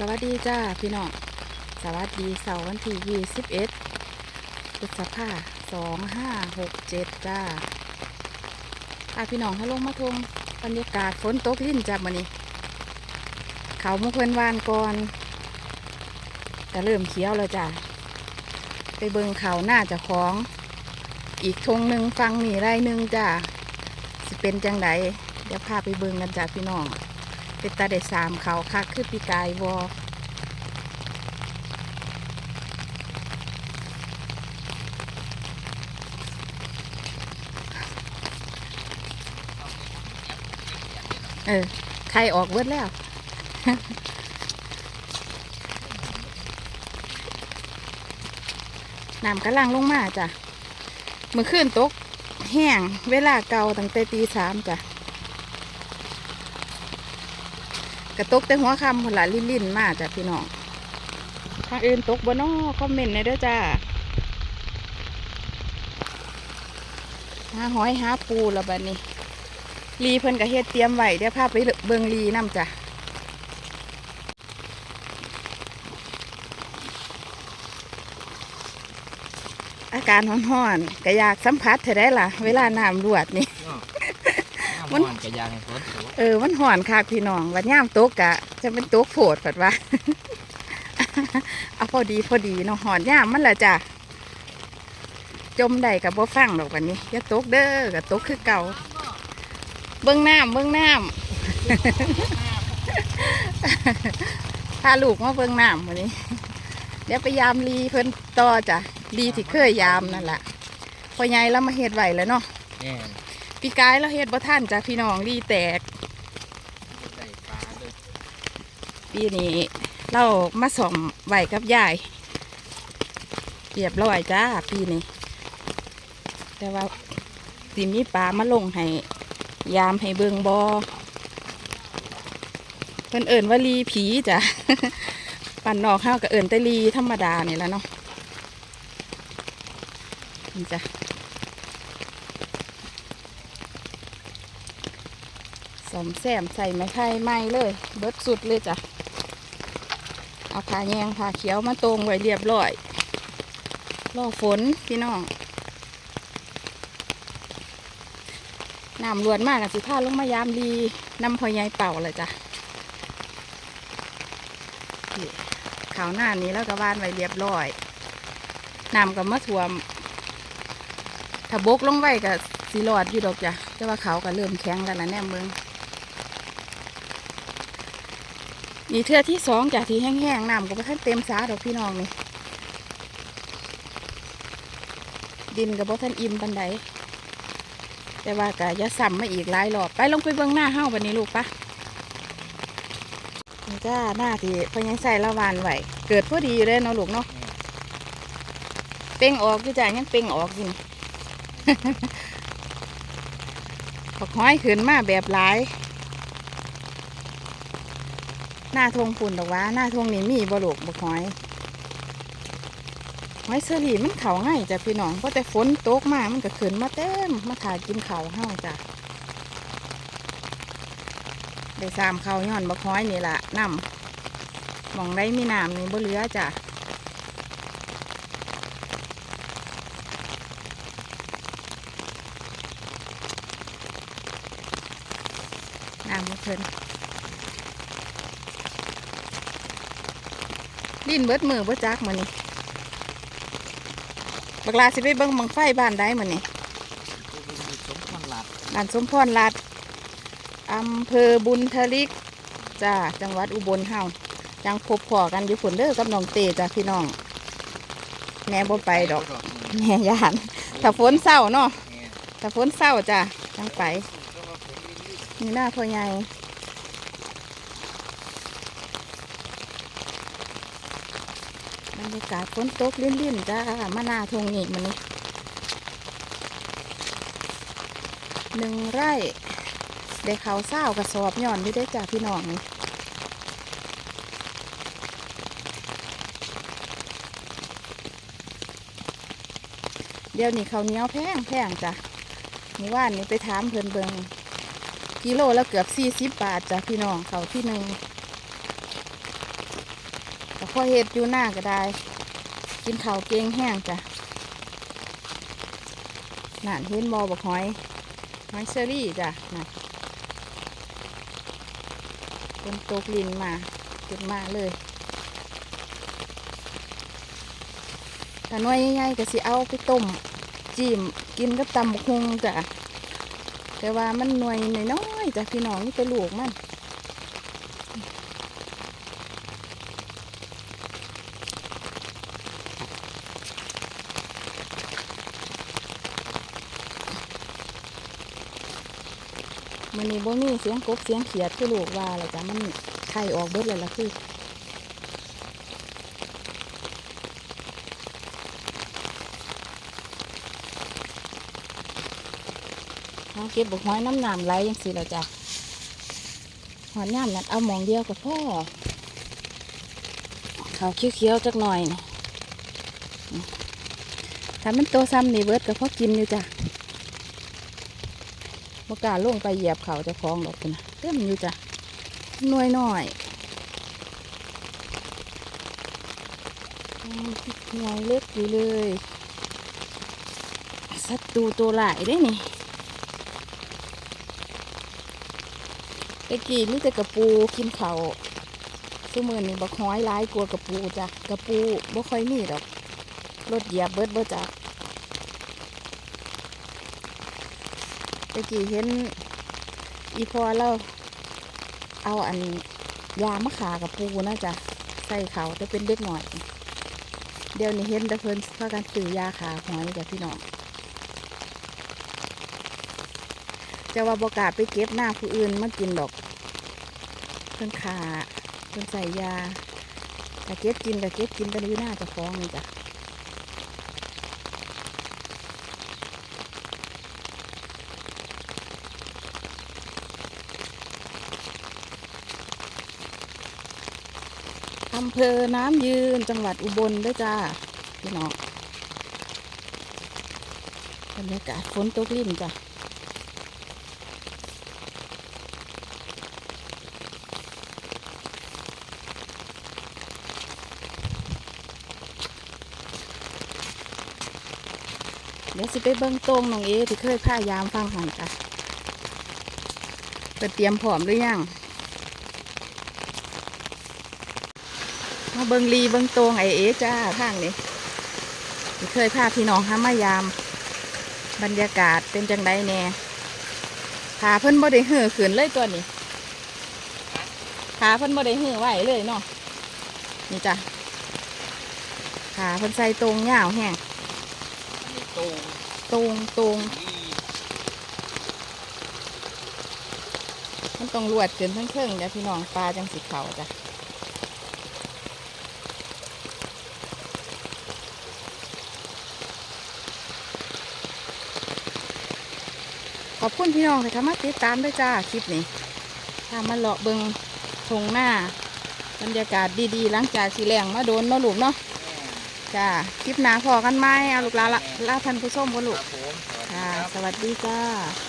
สวัสดีจ้าพี่น้อง สวัสดีเสาร์วันที่ยี่สิบเอ็ดพฤษภาสองห้าหกเจ็ดจ้าพาพี่น้องให้ลงมาทงบรรยากาศฝนตกลิ้นจับมานี่เขามุกเพิ่นวานก่อนจะเริ่มเขียวแล้วจ้าไปเบิงเขาหน้าจะของ อีกทงหนึ่งฟังหนี่ไรหนึ่งจ้าสิเป็นจังไดเดี๋ยวพาไปเบิงกันจ้าพี่น้อง เป็นตาได้สามเขาคักคือปีกายวอเออใครออกเบิดแล้ว น้ำกำลังลงมาจ้ะเมื่อคืนตก แห้งเวลาเก่าตั้งแต่ตีสามจ้ะ กระตกแต่หัวคำพนละลิ่นลิ่นมาจ้ะพี่น้องทางอื่นตกบนอคอมเมนต์ในเด้อจ้าหาหอยหาปูละบัดนี้ลีเพิ่นก็เฮ็ดเตรียมไว้เดี๋ยวพาไปเบิงลีน้ำจ้ะอาการร้อนๆก็อยากสัมผัสเธอได้ล่ะ เวลาน้ำรวดนี่ มัมันนกระยางให้ฝนตกเออมันห่อนค่ะพี่น้องวันย่ามตกกะ จะเป็นตกโผดผัดว่าเอาพอดีพอดีเนาะห่อนย่ามมันละจ้ะจมได้กับบ่ฟังดอกวันนี้อย่าตกเด้อกับตกคือเก่าเบิ้งน้ำเบิ้งน้ำพาลูกมาเบิ้งน้ำวันนี้เดี๋ยวไปยามลีเพิ่นต่อจ้ะลีที่เคยยามนั่นแหละพอใหญ่แล้วมาเฮ็ดไหวแล้วเนาะ แน่นปีกายแล้วเฮ็ดบ่ทันจ้ะพี่น้องลีแตก ได้ปลาด้วยปีนี้เรามาส่อมไหวกับยายเรียบร้อยจ้าปีนี้ แต่ว่าสิมีปลามาลงให้ยามให้เบิงบอเพิ่นเอิ่นว่าลีผีจ้ะ ปั่นนอกข้าวกับเอิ่นแต่ลีธรรมดานี่แหล้วเนาะนี่จ้ะ สอมแซมใส่ไม้ไผ่ไม้เลย เบิดสุดเลยจ้ะ เอาผาแยงผาเขียวมาตรงไว้เรียบร้อยรอฝนพี่น้องน้ำรวนมากอะสิพาลงมายามดีน้ำพอใหญ่เป่าเลยจ้ะขีขาวหน้านี้แล้วก็บ้านไว้เรียบร้อยน้ำก็มาท่วม ถ้าบกลงไว้ก็สีหลอดอยู่ดอกจ้ะแต่ว่าเขาก็เริ่มแข็งแล้วนะแน่เมือง นี่เทือที่สองจากที่แห้งๆน้ำก็ไปท่านเต็มสาดอกพี่น้องนี่ดินกับบ่ท่านอิ่มปันใดแต่ว่าก็อย่าซ้ำมาอีกหลายรอบไปลงไปเบื้องหน้าเฮ้าวันนี้ลูกปะนี่จ้าหน้าที่พยังใส่ละวานไหวเกิดพอดีเลยเนาะลูกเนาะเป่งออกอยู่จ้ายังเป่งออกอยู่ปักห้อยขึ้นมาแบบหลาย หน้าทงปุ่นดอกว่าหน้าทงนี่มีบลูกบักหอยหอยเสลีมันเขาง่ายจ้ะพี่น้องเพราะแต่ฝนตกมามันก็ขึ้นมาเต็มมาถ่ายกินเขาวเฮาจ้ะได้สามเขาย้อนบักหอยนี่แหละน้ำมองได้มีน้ำนี่บ่เหลือจ้ะน้ำมันเพิ่น ดิ้นเบิดมือเบิดจักมือนี่บักลาสิไปเบิ่งบังไฟบ้านได้มือนี่บ้านสมพรรัดอำเภอบุญทลิกจ้าจังหวัดอุบลเฮายังพบพอกันอยู่ฝนเด้อกับน้องเตจ้าพี่น้อง แม่บ่ไปดอกแม่ยานถ้าฝนเศร้าเนาะถ้าฝนเศร้าจ้าจังไปนี่หน้าพ่อใหญ่ รยากาศฝนตกลิ่นๆจ้ามานาทงนี่มันนี่หนึ่งไร่ได้เขาวเศร้ากระสอบหย่อนด้วยได้จ้าพี่น้องนี่เดี๋ยวนี้เขาวเหนี้ยวแพงแพงจ้ะเมื่านนี้ไปถามเพิ่นเบิงกิโลละเกือบสี่สิบบาทจ้ะพี่น้องเขาที่หนึ่ง อเห็ดอยู่หน้าก็ได้ กินข้าวเก่งแห้งจ้ะนั่นเห็นบอบอกหอยหอยเชอรี่จ้ะน่ะเป็นตกลินมาเก็บมาเลยแต่น้อยใหญ่ๆก็สิเอาไปต้มจิ้มกินกับตำบักฮงจ้ะแต่ว่ามันหน่วยน้อยๆจ้ะพี่น้องนี่เป็ลูกมัน มันนี่บ่มีเสียงกบเสียงเขียดคือลูกว่าอะไรจ้ะมันไข่ออกเบิดเลยละคือเอาเก็บบกห้อยน้ำหนามไหลยังสิแล้วจ้ะหอนย่ามนั่นเอามองเดียวกับพ่อเขาวเคี้ยวๆจักหน่อยถ้ามันโตซ้ำนี่เบิดก็พอกินอยู่จ้ะ บกาลงไปเหยียบเขาจะคล้องดอกคุณนเต็มอยู่จ้ะหน่วยหน่อยอืมหน่วยเล็กอยู่เลยศัตรูตัวหลายได้นี่ตะกี้นี่แต่กระปูกินเขาซุมือนี่บักห้อยร้ายกลัวกระปูจ้ะกระปูบ่ค่อยมีดอกรถเหยียบเบิดบ่จ้ะ ตะกี้เห็นอีพอเราเอาอันยามะขากับปูนะจ๊ะใส่เขาจะเป็นเด็กหน่อย เดี๋ยวนี้เห็นแต่เพิ่นพากันซื้อยาขาหอยจ้ะพี่น้องจะว่าบกาไปเก็บหน้าผู้อื่นมากินดอก เพิ่นขาเพิ่นใส่ยาแต่เก็บกินแต่เก็บกินแต่อยู่หน้าจะฟ้องนี่จ้ะำเภอน้ำยืนจังหวัดอุบลด้วยจ้าพี่น้องบรรยากาศฝนตกริ่มจ้ะเดี๋ยวสิไปเบิ้งตรงน้องเอที่เคยพายามฟังหันจ้ะเปิดเตรียมพร้อมหรือยัง มาเบิงลีเบิงตรงไอเอจ้าทางนี้ที่เคยพาพี่น้องหามายาม บรรยากาศเป็นจังไดแน่พาเพิ่นบ่ได้เหือขืนเลยตัวนี้พาเพิ่นบ่ได้เหือไหวเลยเนาะนี่จ้ะพาเพิ่นใส่ตรงยาวแห้งอันนี้ตูตรงตรงนี่มันต้องลวดขึ้นทั้งเครื่องจ้ะพี่น้องปลาจังสีเขาจ้ะ อบคุณพี่น้องที่เข้ามาติดตามด้วยจ้าคลิปนี้ถ้ามาเลาะเบิงทงหน้า บรรยากาศดีๆหลังจากสีแรงมาโดนเนาะลูกเนาะแม่จ้าคลิปหน้าพอกันไหมเอาลูกลาละลาท่านผู้ชมกันคลูกรับผมสวัสดีค่ะครับสวัสดีจ้า